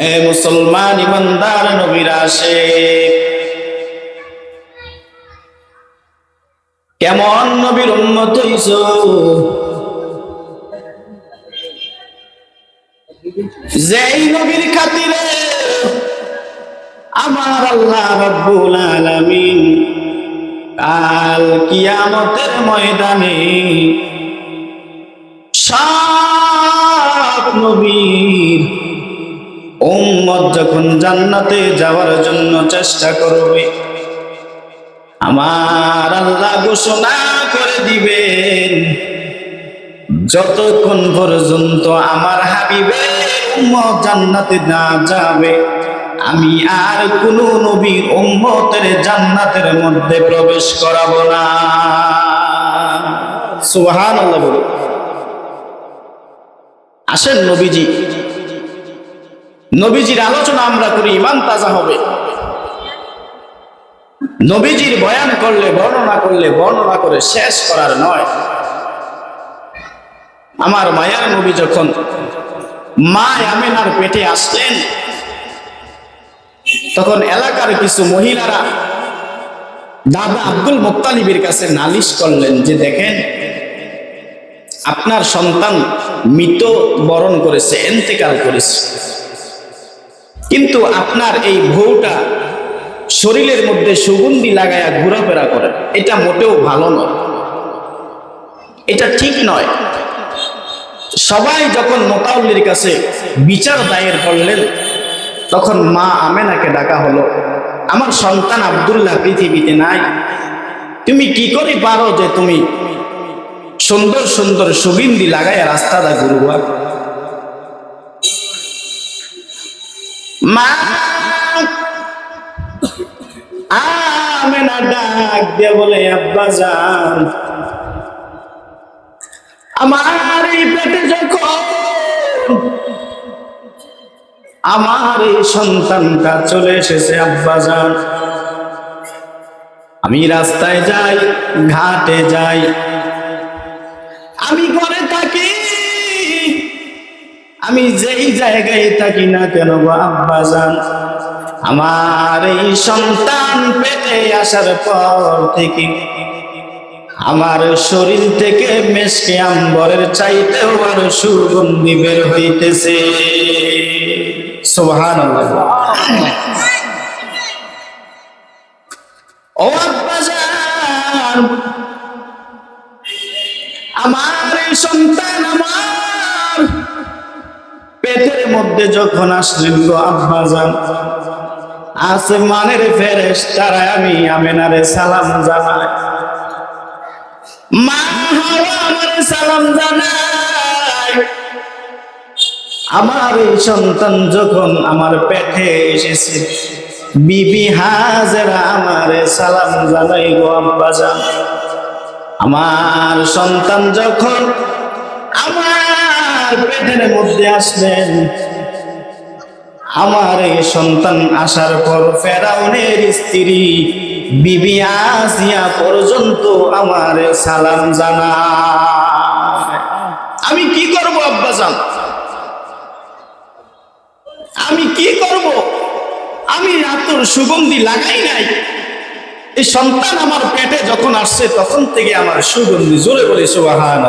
এ মুসলমান ইমানদার নবীর আসে। কেমন নবীর উন্নত হইছ? যেই নবীর খাতিরে আমার আল্লাহ রব্বুল আলামিন কাল কিয়ামতের ময়দানে সব উম্মত যখন জান্নাতে যাওয়ার জন্য চেষ্টা করবে, আমার আল্লাহ ঘোষণা করে দিবেন, যতক্ষণ পর্যন্ত আমার উম্মত জান্নাতে না যাবে, আমি আর কোন নবীর উম্মতের জান্নাতের মধ্যে প্রবেশ করাবো না। সুবহানাল্লাহ বলুন। আসেন নবীজি। নবীজির আলোচনা আমরা করি, ইমান তাজা হবে। নবীজির বয়ান করলে, বর্ণনা করলে, বর্ণনা করে শেষ করার নয়। আমার মায়ার নবী যখন মা আমেনার পেটে আসলেন, তখন এলাকার কিছু মহিলারা দাদা আব্দুল মুক্তালিবের কাছে নালিশ করলেন যে, দেখেন, আপনার সন্তান মৃত বরণ করেছে, এন্তেকাল করেছে। কিন্তু আপনার এই বউটা শরীরের মধ্যে সুগন্ধি লাগায়া ঘোরাফেরা করে এটা মোটেও ভালো নয়। এটা ঠিক নয়। সবাই যখন মোতাউল্লির কাছে বিচার দায়ের করলেন, তখন মা আমেনাকে ডাকা হলো, আমার সন্তান আব্দুল্লাহ পৃথিবীতে নাই। তুমি কি করে পারো যে তুমি সুন্দর সুন্দর সুগন্ধি লাগায় রাস্তাটা ঘুরবা? আমার এই পেটে যখন আমার এই সন্তানটা চলে এসেছে, আব্বা যান। আমি রাস্তায় যাই, ঘাটে যাই। আমি আমি যেই জায়গায় থাকি না কেন গো আব্বা যান আমার এই সন্তান পেটে আসার পর থেকে আমার শরীর থেকে মেশকে আম্বরের চাইতেও আরও সুগন্ধি বের হইতেছে। সোহান আমার এই সন্তান আমার পেটের মধ্যে যখন আসলেন গো আব্বা আব্বাজান, আসমানের ফেরেশ তারা আমি আমেনারে সালাম জানাই। আমার এই সন্তান যখন আমার পেটে এসেছে, বিবি হাজেরা আমার সালাম জানাই গো আব্বাজান। আমার সন্তান যখন আমার পেটের মধ্যে আসলেন আমার এই সন্তান আসার পর ফেরাউনের স্ত্রী বিবি আসিয়া পর্যন্ত আমার সালাম জানা আমি কি করব, আব্বাজান? আমি কি করব? আমি রাতুর সুগন্ধি লাগাই নাই। এই সন্তান আমার পেটে যখন আসছে, তখন থেকে আমার সুগন্ধি জোরে বলে সুবাহান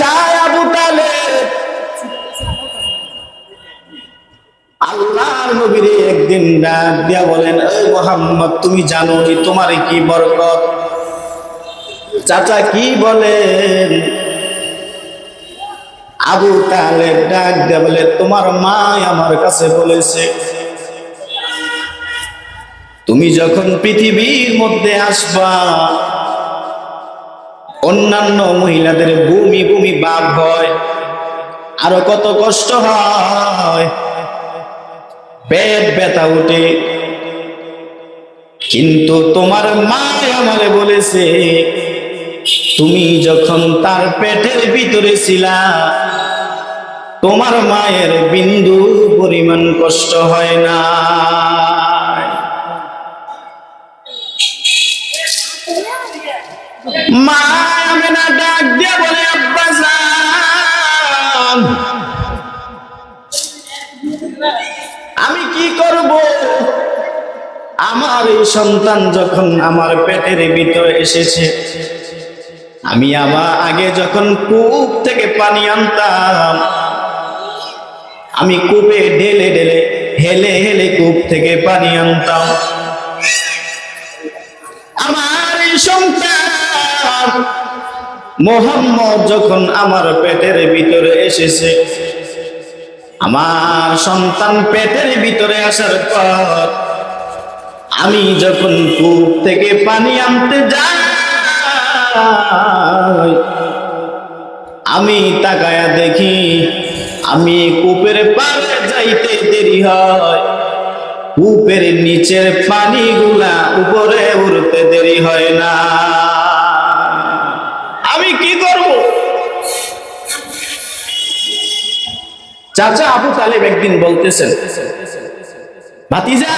চাচা আবু তালেব। আল্লাহর নবীরে একদিন ডাক দিয়া বলেন এই মোহাম্মদ, তুমি জানো নি তোমার কি বরকত? চাচা কি বলেন? আবু তালেব ডাক দিয়া বলে, তোমার মা আমার কাছে বলেছে, তুমি যখন পৃথিবীর মধ্যে আসবা অন্যান্য মহিলাদের ভূমি ভূমি বাপ হয়, আরও কত কষ্ট হয়। উঠে কিন্তু তোমার মা আমারে বলেছে, তুমি যখন তার পেটের ভিতরে ছিলা, তোমার মায়ের বিন্দু পরিমাণ কষ্ট হয় না। মা দিয়ে বলে আব্বাসান আমি কি করব? আমার এই সন্তান যখন আমার পেটের ভিতরে এসেছে, আমি আমার আগে যখন কূপ থেকে পানি আনতাম, আমি কূপে ঢেলে ঢেলে, হেলে হেলে কূপ থেকে পানি আনতাম। আমার এই সন্তান মোহাম্মদ যখন আমার পেটের ভিতরে এসেছে, আমার সন্তান পেটের ভিতরে আসার পর আমি যখন কূপ থেকে পানি আনতে যাই, আমি তাকায়া দেখি আমি কূপের পারে যাইতে দেরি হয়। কূপের নিচের পানিগুলা উপরে উঠতে দেরি হয় না। চাচা আবু তালেব একদিন বলতেছেন, ভাতিজা,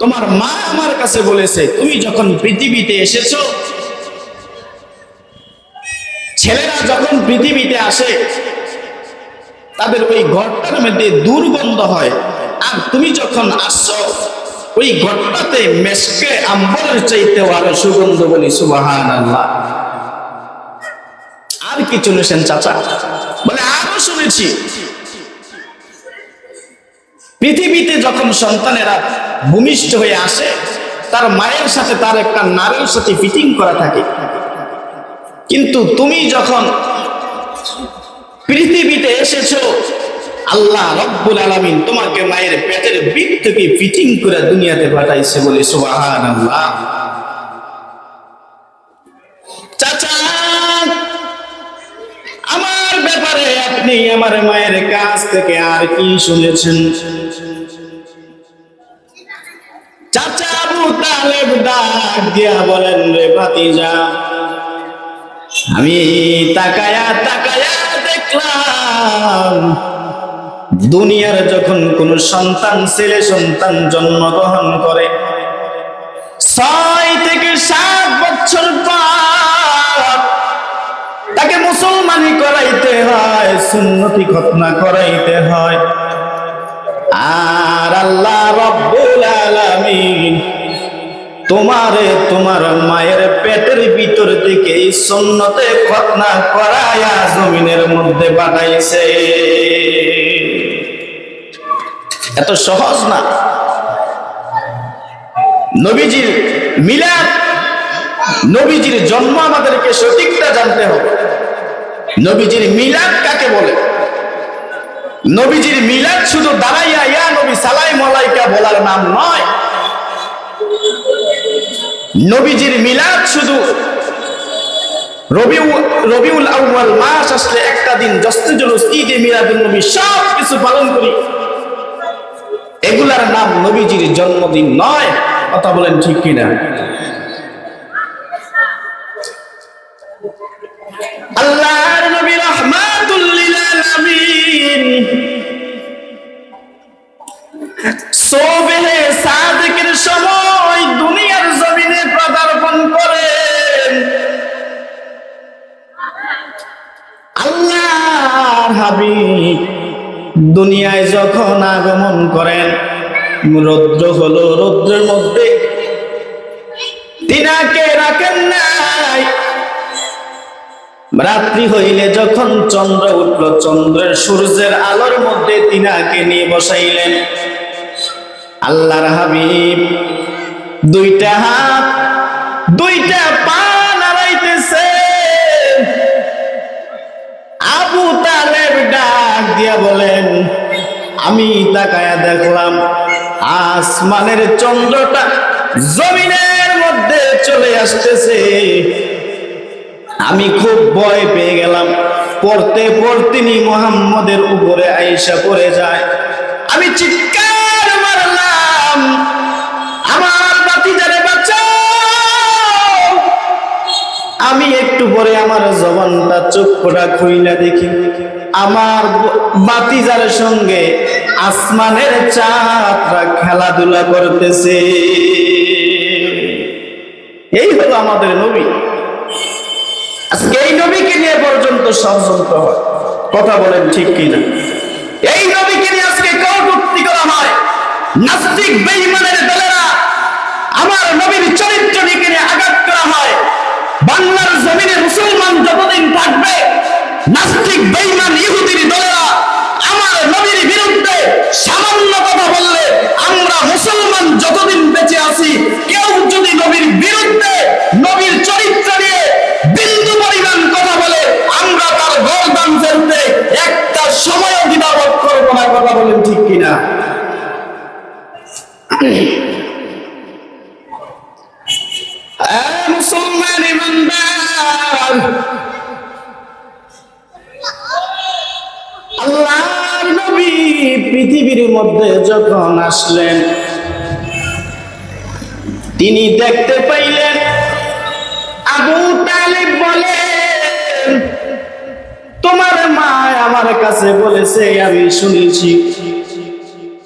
তোমার মা আমার কাছে বলেছে, তুমি যখন পৃথিবীতে এসেছ, ছেলেরা যখন পৃথিবীতে আসে, তাদের ওই ঘরটার মধ্যে দুর্গন্ধ হয়। আর তুমি যখন আসছো, ওই ঘরটাতে মেসকে আম্বরের চাইতে আরও সুগন্ধ বলি আল্লাহ আর কি শুনেছেন চাচা। বলে, আরও শুনেছি। পৃথিবীতে যখন সন্তানেরা ভূমিষ্ঠ হয়ে আসে, তার মায়ের সাথে তার একটা নারের সাথে ফিটিং করা থাকে। কিন্তু তুমি যখন পৃথিবীতে এসেছ, আল্লাহ রব্বুল আলামিন তোমাকে মায়ের পেটের বিট থেকে ফিটিং করে দুনিয়াতে পাঠাইছে বলে সুবাহান আল্লাহ চাচা আমার ব্যাপারে আপনি আমার মায়ের কাছ থেকে আর কি শুনেছেন? চাচা আবু তালেব ডাক দিয়া বলেন, রে ভাতিজা, আমি তাকায়া তাকায়া দেখলাম, দুনিয়ার যখন কোন সন্তান, ছেলে সন্তান জন্মগ্রহণ করে, ছয় থেকে সাত বছর পর তাকে মুসলমানি সুন্নতি খতনা করাইতে হয়। আর আল্লাহ রব্বুল আলামিন তোমারে তোমার মায়ের পেটের ভিতর থেকে এই সুন্নতে খতনা করায়া জমিনের মধ্যে পাঠাইছে এত সহজ না? নবীজির মিলাদ, নবীজির জন্ম আমাদেরকে সঠিকটা জানতে হবে। নবীজির মিলাদ কাকে বলে? নবীজির মিলাদ শুধু দাঁড়াইয়া, ইয়া নবী সালাই মলাইকা বলার নাম নয়। নবীজির মিলাদ শুধু রবিউ, রবিউল আউয়াল মাস আসলে একটা দিন জস্তে জলুস, ঈদে মিলাদুন নবী, সব কিছু পালন করি। এগুলার নাম নবীজির জন্মদিন নয়। কথা বলেন ঠিক কিনা? আল্লাহর সোবেহে সাদেকের সময় দুনিয়ার জমিনে পদার্পণ করেন আল্লাহর হাবিব দুনিয়ায় যখন আগমন করেন, রৌদ্র হলো রৌদ্রের মধ্যে। তিনাকে রাখেন নাই। রাত্রি হইলে যখন চন্দ্র উঠল, চন্দ্রের সূর্যের আলোর মধ্যে তিনাকে নিয়ে বসাইলেন। আল্লাহর হাবিব দুইটা হাত, দুইটা পা নাড়াইতেছে। আবু তালেব ডাক দিয়া বলেন, আমি তাকায়া দেখলাম, আসমানের চন্দ্রটা জমিনের মধ্যে চলে আসতেছে। আমি খুব ভয় পেয়ে গেলাম। পড়তে পড়তিনি মোহাম্মদের উপরে আইসা পড়ে যায়। আমি চিৎকার আমি একটু পরে আমার জবানটা চক্ষুটা খুইলা দেখি। আমার বাতিজার সঙ্গে আসমানের চাঁদরা খেলাধুলা করতেছে। এই হলো আমাদের নবী। আজকে এই নবীকে নিয়ে পর্যন্ত ষড়যন্ত্র হয়। কথা বলেন ঠিক কিনা? এই নবীকে নিয়ে আজকে কটুক্তি করা হয় নাস্তিক বেঈমানের দলেরা আমার নবীর চরিত্রটিকে নিয়ে আঘাত করা হয়। বাংলার জমিনে মুসলমান যতদিন থাকবে, নাস্তিক বেঈমান ইহুদির দলেরা আমার নবীর বিরুদ্ধে সামান্য কথা বললে আমরা মুসলমান যতদিন বেঁচে আছি, কেউ যদি নবীর বিরুদ্ধে নবীর চরিত্র ইমানদার আল্লাহর নবী পৃথিবীর মধ্যে যখন আসলেন, তিনি দেখতে পাইলেন, আবু তালিব বলেন তোমার মা আমার কাছে বলেছে, আমি শুনেছি।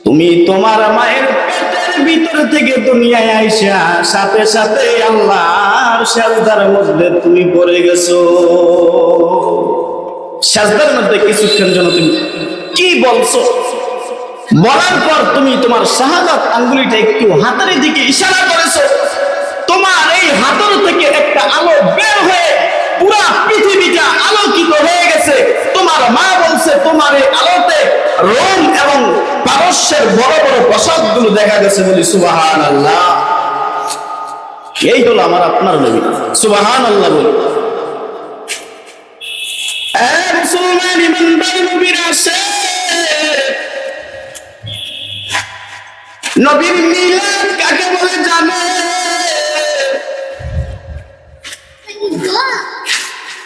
তুমি তোমার মায়ের পেটের ভিতর থেকে দুনিয়ায় আইসা, সাথে সাথে আল্লাহর সাজদার মধ্যে তুমি পড়ে গেছো। সাজদার মধ্যে কিছুক্ষণ জন্য তুমি কি বলছো? বলার পর তুমি তোমার শাহাদাত আঙ্গুলিটা একটু হাতের দিকে ইশারা করেছ। তোমার এই হাতের থেকে একটা আলো বের হয়ে পুরা পৃথিবীটা আলোকিত হয়ে গেছে। তোমার মা বলছে তোমার এই আলোতে রোম এবং পারস্যের বড় বড় প্রসাদগুলো দেখা গেছে বলি সুবাহান আল্লাহ এই হলো আমার আপনার নবী সুবাহান আল্লাহ বলি। এ মুসলমান ইমানদার নবীর আসে নবীর মিলাদ কাকে বলে জানে?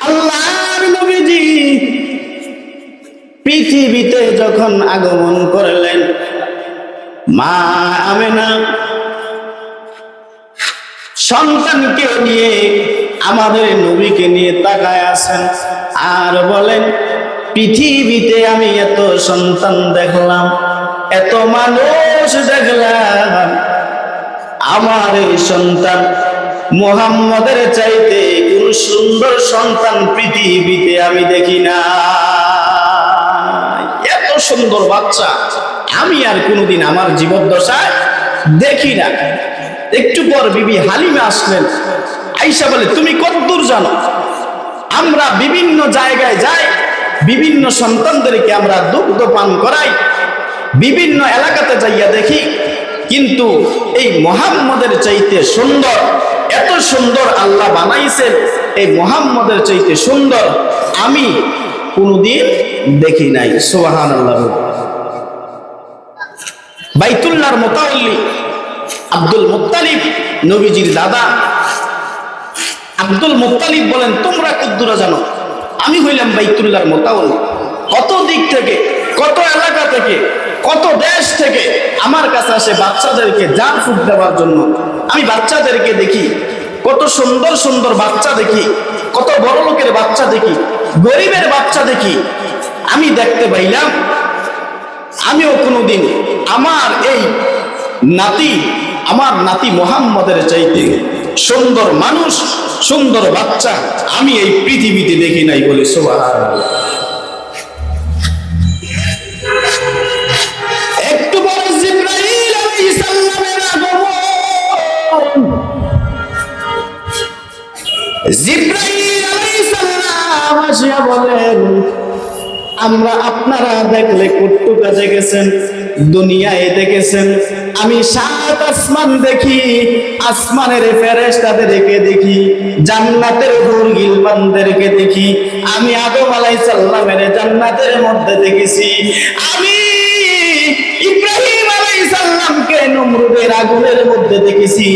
আল্লাহর নবীজি যখন আগমন করলেন, মা আমেনা সন্তানকে নিয়ে আমাদের নবীকে নিয়ে তাকায় আছেন আর বলেন, পৃথিবীতে আমি এত সন্তান দেখলাম, এত মানুষ দেখলাম। আমার এই সন্তান মোহাম্মদের চাইতে কোন সুন্দর সন্তান পৃথিবীতে আমি দেখি না সুন্দর বাচ্চা। আমি আর কোনোদিন আমার জীবন জীবদ্দশায় দেখি না। একটু পর বিবি হালিমা আসলেন। আইসা বলে, তুমি কতদূর জানো? আমরা বিভিন্ন জায়গায় যাই, বিভিন্ন সন্তানদেরকে আমরা দুগ্ধ পান করাই, বিভিন্ন এলাকাতে যাইয়া দেখি। কিন্তু এই মোহাম্মদের চাইতে সুন্দর, এত সুন্দর আল্লাহ বানাইছেন, এই মোহাম্মদের চাইতে সুন্দর আমি কোনোদিন দেখি নাই। সোহান আল্লাহ মোতাল্লি আব্দুল মুত্তালিব নবীজির দাদা। আব্দুল মুত্তালিব বলেন, তোমরা কদ্দুরা জানো, আমি হইলাম বাইতুল্লাহর মোতাউল কত দিক থেকে, কত এলাকা থেকে, কত দেশ থেকে আমার কাছে আসে বাচ্চাদেরকে জান ফুট দেওয়ার জন্য। আমি বাচ্চাদেরকে দেখি, কত সুন্দর সুন্দর বাচ্চা দেখি, কত বড় লোকের বাচ্চা দেখি গরিবের বাচ্চা দেখি, আমি দেখতে পাইলাম, আমিও কোনোদিন আমার এই নাতি, আমার নাতি মোহাম্মদের চাইতে সুন্দর মানুষ, সুন্দর বাচ্চা আমি এই পৃথিবীতে দেখি নাই বলে সোভা একটু জিব্রাইল আসিয়া বলেন, আমরা আপনারা দেখলে কট্টু কাজে গেছেন দুনিয়ায় দেখেছেন। আমি সাত আসমান দেখি, আসমানের ফেরেশতাদেরকে দেখি, জান্নাতের হুর গিলমানদেরকে দেখি। আমি আদম আলাই সাল্লামের জান্নাতের মধ্যে দেখেছি। আমি নমরুদের আগুনের মধ্যে দেখেছি।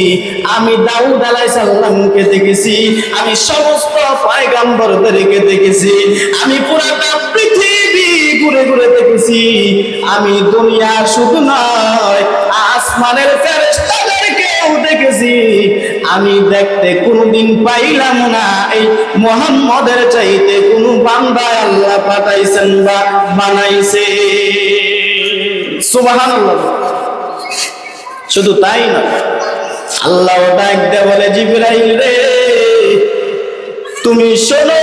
আমি দাউদ আলাইহিস সালামকে দেখেছি। আমি সমস্ত পয়গাম্বরদেরকে দেখেছি। আমি পুরাটা পৃথিবী ঘুরে ঘুরে দেখেছি। আমি দুনিয়া শুধু নয়, আসমানের ফেরেশতাদেরকেও দেখেছি। আমি দেখতে কোনোদিন পাইলাম না এই মোহাম্মদের চাইতে। কোনো বান্দা আল্লাহ পাঠাইছেন বা বানাইছে। সুবহানাল্লাহ। শুধু তাই না, আল্লাহ ডাক দে বলে, জিব্রাইল রে, তুমি শোনো,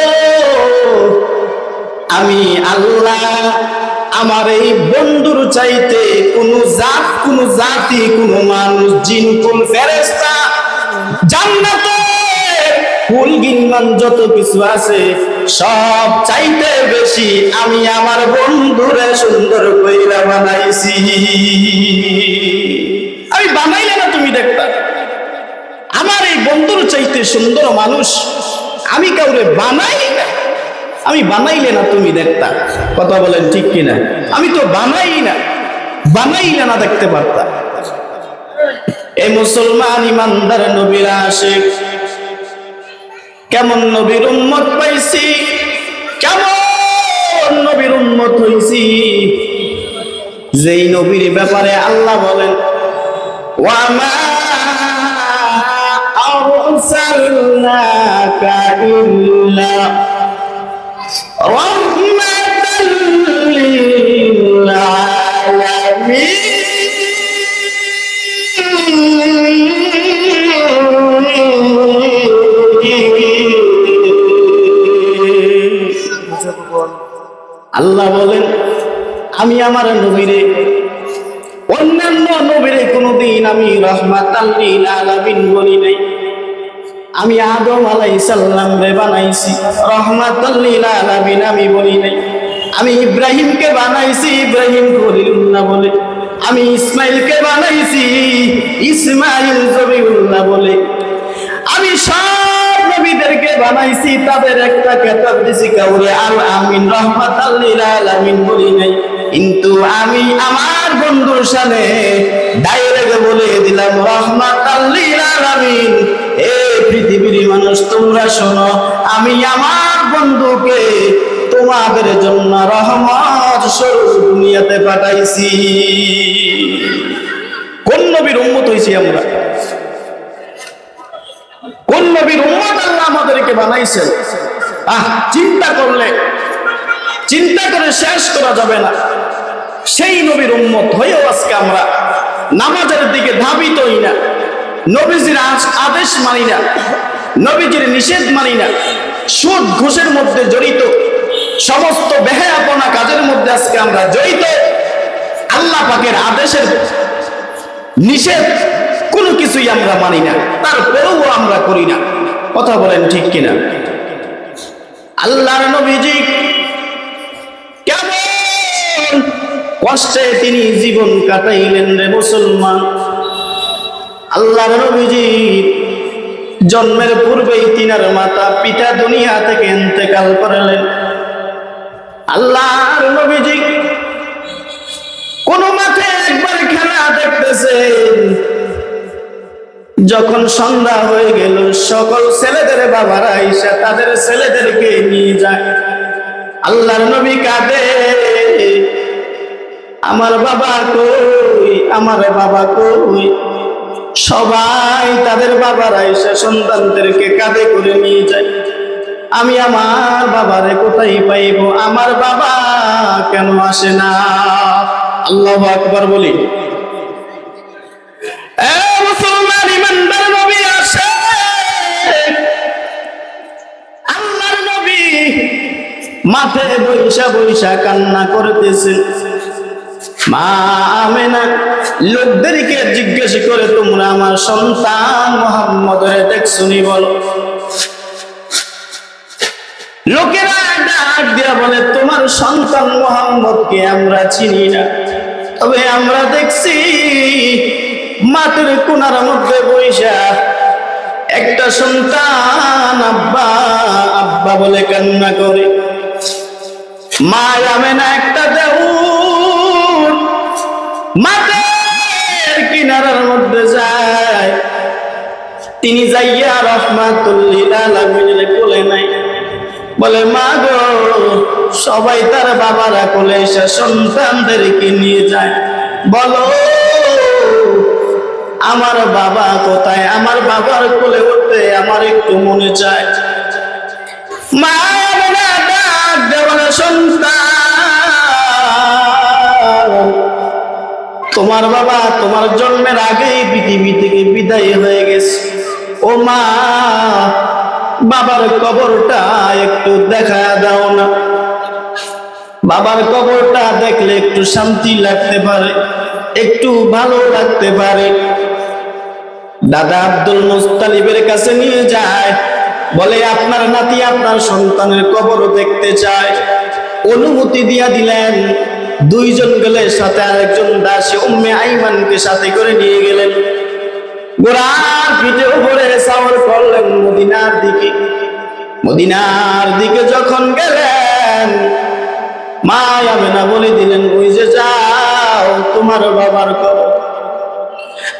আমি আল্লাহ আমার এই বন্ধুর চাইতে কোন জাত, কোন জাতি, কোন মানুষ, জিন কোন ফেরেস্তা জান্নাতে ফুল গিনমান যত কিছু আছে সব চাইতে বেশি আমি আমার বন্ধুরে সুন্দর কইরা বানাইছি। আমি বানাইলে না তুমি দেখতা আমার এই বন্ধুর চাইতে সুন্দর মানুষ আমি কাউরে বানাই না। আমি বানাইলে না তুমি দেখতা। কথা বলেন ঠিক কিনা? আমি তো বানাই না। বানাইলে না দেখতে পারতাম এই মুসলমান ইমানদার নবীরা আশেক কেমন নবীর উম্মত পাইছি? কেমন নবীর উম্মত হইছি? যেই নবীর ব্যাপারে আল্লাহ বলেন, ওয়ামা আরসালনাকা ইল্লা রাহমাতাল লিল আলামিন। আল্লাহ বলেন, আমি আমার নবীরে, অন্যান্য নবীরে কোনোদিন আমি রহমাত আমি আদম আলাইসাল্লাম রে বানাইছি রহমাত আলামিন আমি বলি নাই। আমি ইব্রাহিমকে বানাইছি, ইব্রাহিম খলিলুল্লাহ বলে। আমি ইসমাইলকে বানাইছি, ইসমাইল জবিউল্লাহ বলে। আমি সব বানাইছি, তাদের একটা কেতাব দিছি কাউরে, আল আমিন আলামিন বলি নাই। কিন্তু আমি আমার বন্ধুর সামনে ডাইরেক্ট বলে দিলাম আলামিন এ পৃথিবীর মানুষ, তোমরা শোনো, আমি আমার বন্ধুকে তোমাদের জন্য রহমত স্বরূপ দুনিয়াতে পাঠাইছি। কোন নবীর উম্মত হইছি আমরা? কোন নবীর আমাদেরকে বানাইছেন। আহ, চিন্তা করলে, চিন্তা করে শেষ করা যাবে না। সেই নবীর উম্মত হয়েও আজকে আমরা নামাজের দিকে ধাবিতই না। নবীজির আদেশ মানি না। নবীজির নিষেধ মানি না। সুদ, ঘুষের মধ্যে জড়িত। সমস্ত বেহায়াপনা কাজের মধ্যে আজকে আমরা জড়িত। আল্লাহ পাকের আদেশের নিষেধ কোনো কিছুই আমরা মানি না। তারপরেও আমরা করি না। কথা বলেন ঠিক কিনা? আল্লাহর নবীজি কেমন কষ্টে তিনি জীবন কাটাইলেন রে মুসলমান? আল্লাহর নবীজি জন্মের পূর্বেই তিনার মাতা পিতা দুনিয়া থেকে ইন্তেকাল করলেন। আল্লাহর নবীজি কোন মাঠে একবার খেলা দেখতেছেন। যখন সন্ধ্যা হয়ে গেল, সকল ছেলেদের বাবারা ঈশা তাদের ছেলেদেরকে নিয়ে যায়। আল্লাহর নবী কাঁদে, আমার বাবা কই? আমার বাবা কই? সবাই তাদের বাবারা এসে সন্তানদেরকে কাঁধে করে নিয়ে যায়। আমি আমার বাবারে কোথায় পাইব? আমার বাবা কেন আসে না? আল্লাহ আকবার বলি। মাঠে বৈশা বৈশা কান্না করতেছেন মা আমেনা লোকদেরকে জিজ্ঞেস করে, তোমরা আমার সন্তান মোহাম্মদের দেখছুনি বলো? লোকেরা বলে, তোমার আমরা চিনি না। তবে আমরা দেখছি মাটির কোনার মধ্যে বৈশা একটা সন্তান আব্বা আব্বা বলে কান্না করে। মা একটা তিনি যাইয়া রহমাতুল্লিল কোলে নাই। বলে, মা গো, সবাই তার বাবারা কোলে এসে সন্তানদেরকে নিয়ে যায়। বলো, আমার বাবা কোথায়? আমার বাবার কোলে উঠতে আমার একটু মনে চায়। মা তোমার বাবা তোমার জন্মের আগেই পৃথিবী থেকে বিদায় হয়ে গেছে। ও মা, বাবার কবরটা একটু দেখা দাও না। বাবার কবরটা দেখলে একটু শান্তি লাগতে পারে, একটু ভালো লাগতে পারে। দাদা আব্দুল মুস্তালিবের কাছে নিয়ে যায়, বলে আপনার নাতি আপনার সন্তানের কবর দেখতে চায়। অনুমতি দিয়া দিলেন। দুইজন গেলে সাথে আরেকজন দাসী উম্মে আইমানকে সাথে করে নিয়ে গেলেন। গোড়ার পিঠে উপরে সাওয়ার করলেন মদিনার দিকে। মদিনার দিকে যখন গেলেন, মা যাবে না বলে দিলেন, ওই যে যাও, তোমার বাবার কবর।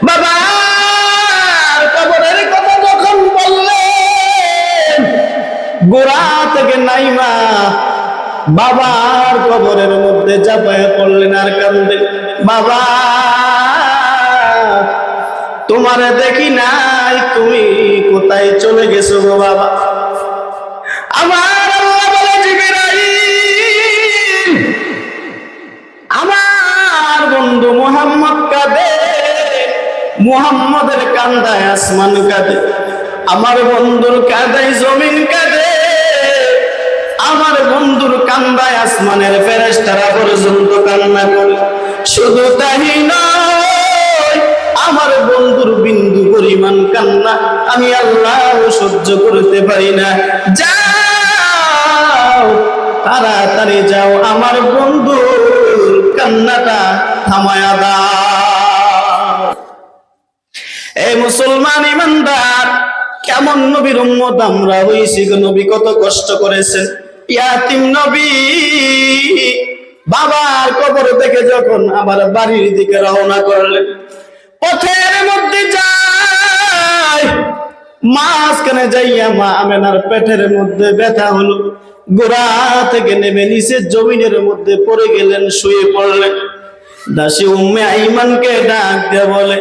বাবার কবরের কথা যখন বললেন গোড়া থেকে নাইমা বাবার কবরের মধ্যে চাপায় পড়লেন আর কান্দে বাবা, তোমারে দেখি নাই, তুমি কোথায় চলে গেছো গো বাবা? আমার আল্লাহ বলে আমার বন্ধু মোহাম্মদ কাঁদে, মুহাম্মদের কান্দায় আসমান কাঁদে, আমার বন্ধুর কাঁদায় জমিন কাঁদে আমার বন্ধুর কান্দায় আসমানের ফেরেশতারা পর্যন্ত কান্না করে। শুধু তাই নয়, আমার বন্ধুর বিন্দু পরিমাণ কান্না আমি আল্লাহ সহ্য করতে পারি না। যাও, তাড়াতাড়ি যাও, আমার বন্ধুর কান্নাটা থামায়া দাও। এই মুসলমান ইমানদার, কেমন নবীর উম্মত আমরা হইছি নবী, কত কষ্ট করেছেন। ইয়াতিম নবী, বাবার কবর থেকে যখন আবার বাড়ির দিকে রওনা করলেন, পথের মধ্যে মাঝখানে যাইয়া মা আমেনার পেটের মধ্যে ব্যথা হলো। গোড়া থেকে নেমে নিচে জমিনের মধ্যে পড়ে গেলেন, শুয়ে পড়লেন। দাসী উম্মে আইমানকে ডাক দিয়ে বলে,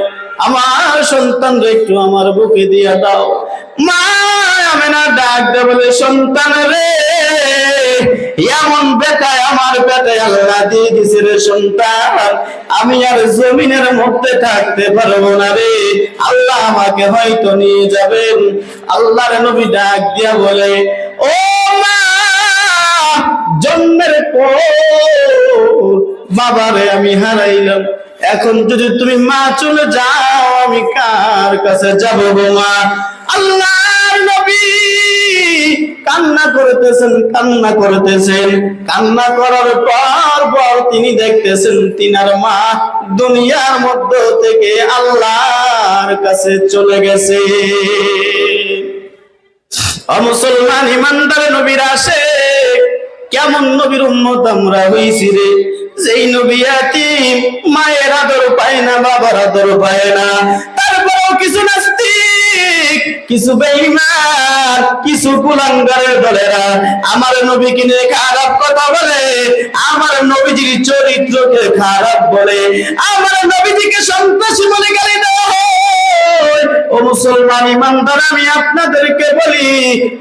আমার সন্তান একটু আমার বুকে দিয়া দাও। মা আমেনা ডাক দিয়ে বলে সন্তান রে এমন বেটায়, আমার বেটায় আল্লাহ দিয়ে দিছে রে সন্তান। আমি আর জমিনের মধ্যে থাকতে পারব না রে। আল্লাহ আমাকে হয়তো নিয়ে যাবেন। আল্লাহর নবী ডাক দিয়া বলে, ও জন্মের পর বাবারে আমি হারাইলাম। এখন যদি তুমি মা চলে যাও, আমি কার কাছে যাব মা? আল্লাহর নবী কান্না করতেছেন কান্না করতেছেন। কান্না করার পর পর তিনি দেখতেছেন, তিনার মা দুনিয়ার মধ্য থেকে আল্লাহর কাছে চলে গেছে। অমুসলমান ইমানদার নবীর আসে কেমন নবীর উম্মত আমরা হইছি রে? যেই নবী মায়ের আদর পায় না, বাবার আদর পায় না। তারপরেও কিছু নাস্তিক কিছু বেঈমান, কিছু কুলাঙ্গারের দলেরা আমার নবীকে নিয়ে খারাপ কথা বলে, আমার নবীজির চরিত্রকে খারাপ বলে, আমার নবীজিকে সন্ত্রাসী বলে গালি দেওয়া ও মুসলমান ইমানদার, আমি আপনাদেরকে বলি,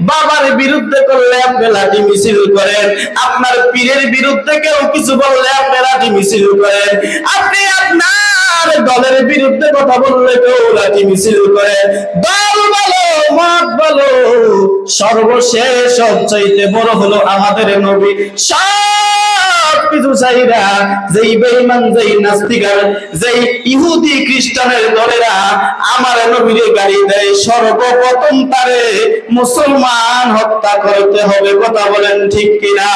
বাবার বিরুদ্ধে করলে আপনি লাঠি মিছিল করেন, আপনার পীরের বিরুদ্ধে কেউ কিছু বললে আপনি লাঠি মিছিল করেন। আপনি আপনার দলের বিরুদ্ধে কথা বললে কেউ লাঠি মিছিল করেন দল বলো মত বলো, সর্বশেষ সবচাইতে বড় হলো আমাদের নবী। চাইরা যেই বেঈমান, যেই নাস্তিকার, যেই ইহুদি খ্রিস্টানের দলেরা আমার নবীরে গাড়ি দেয়, সর্বপ্রথম তারে মুসলমান হত্যা করতে হবে, কথা বলেন ঠিক কিনা?